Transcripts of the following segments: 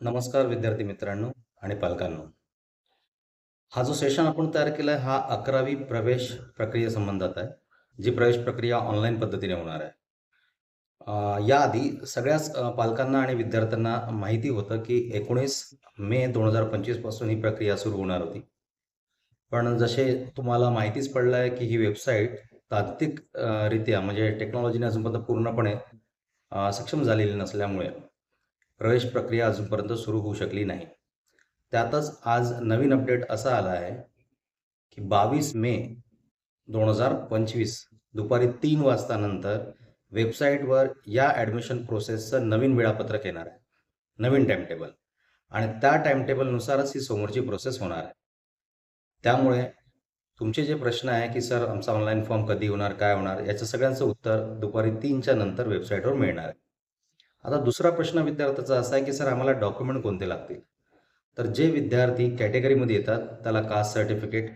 नमस्कार विद्यार्थी मित्रांनो आणि पालकांनो. हा जो सेशन आपण तयार केला आहे हा अकरावी प्रवेश प्रक्रियेसंबंधात आहे जी प्रवेश प्रक्रिया ऑनलाईन पद्धतीने होणार आहे. याआधी सगळ्याच पालकांना आणि विद्यार्थ्यांना माहिती होतं की एकोणीस मे दोन हजार पंचवीसपासून ही प्रक्रिया सुरू होणार होती. पण जसे तुम्हाला माहितीच पडलं आहे की ही वेबसाईट तांत्रिकरित्या म्हणजे टेक्नॉलॉजीने अजूनपर्यंत पूर्णपणे सक्षम झालेली नसल्यामुळे प्रवेश प्रक्रिया अजूनपर्यंत सुरू होऊ शकली नाही. त्यातच आज नवीन अपडेट असा आला आहे की बावीस मे दोन हजार पंचवीस दुपारी तीन वाजता नंतर वेबसाईटवर या ॲडमिशन प्रोसेसचं नवीन वेळापत्रक येणार आहे. नवीन टाईमटेबल आणि त्या टाईमटेबलनुसारच ही समोरची प्रोसेस होणार आहे. त्यामुळे तुमचे जे प्रश्न आहे की सर आमचा ऑनलाईन फॉर्म कधी होणार? काय होणार? याचं सगळ्यांचं उत्तर दुपारी तीनच्या नंतर वेबसाईटवर मिळणार आहे. आता दुसरा प्रश्न विद्यार्थ्याचा असा आहे की सर आम्हाला डॉक्युमेंट कोणते लागतील? तर जे विद्यार्थी कॅटेगरीमध्ये येतात त्याला caste certificate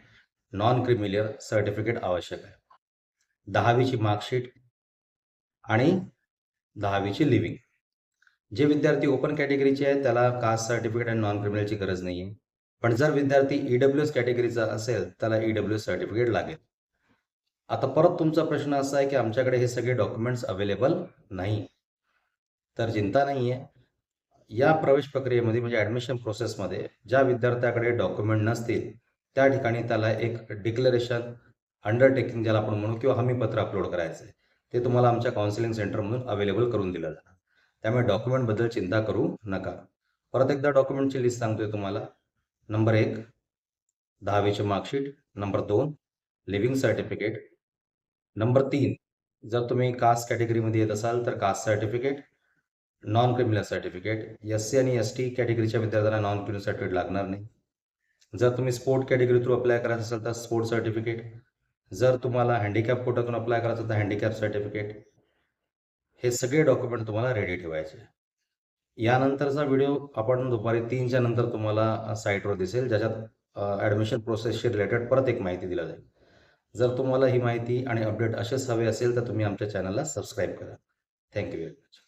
non creamy layer certificate आवश्यक आहे. दहावीची मार्कशीट आणि दहावीची लिव्हिंग. जे विद्यार्थी ओपन कॅटेगरीचे आहेत त्याला कास्ट सर्टिफिकेट आणि नॉन क्रिमिनलची गरज नाही आहे पण जर विद्यार्थी ई डब्ल्यू एस कॅटेगरीचा असेल त्याला ई डब्ल्यू एस सर्टिफिकेट लागेल. आता परत तुमचा प्रश्न असा आहे की आमच्याकडे हे सगळे डॉक्युमेंट्स अवेलेबल नाही. तर चिंता नाही आहे या प्रवेश प्रक्रियेमध्ये म्हणजे ॲडमिशन प्रोसेसमध्ये ज्या विद्यार्थ्याकडे डॉक्युमेंट नसतील त्या ठिकाणी त्याला एक डिक्लेरेशन अंडरटेकिंग ज्याला आपण म्हणू किंवा हमीपत्र अपलोड करायचं ते तुम्हाला आमच्या काउन्सिलिंग सेंटरमधून अवेलेबल करून दिलं जाणार. त्यामुळे डॉक्युमेंटबद्दल चिंता करू नका. परत एकदा डॉक्युमेंटची लिस्ट सांगतोय तुम्हाला. नंबर एक दहावीची मार्कशीट नंबर दोन लिव्हिंग सर्टिफिकेट नंबर तीन जर तुम्ही कास्ट कॅटेगरीमध्ये येत असाल तर caste certificate non criminal certificate S C आणि एस टी कॅटेगरीच्या विद्यार्थ्यांना नॉन क्रिमिनल सर्टिफिकेट लागणार नाही. जर तुम्ही स्पोर्ट कॅटेगरी थ्रू अप्लाय करायचं असेल तर स्पोर्ट सर्टिफिकेट जर तुम्हाला हँडिकॅप कोटातून अप्लाय करायचं असेल तर हँडिकॅप सर्टिफिकेट हे सगळे डॉक्युमेंट तुम्हाला रेडी ठेवायचे. यानंतरचा व्हिडिओ आपण दुपारी तीनच्या नंतर तुम्हाला साईटवर दिसेल ज्याच्यात ॲडमिशन प्रोसेसशी रिलेटेड परत एक माहिती दिली जाईल. जर तुम्हाला ही माहिती आणि अपडेट असेच हवे असेल तर तुम्ही आमच्या चॅनलला सबस्क्राईब करा. Thank you very much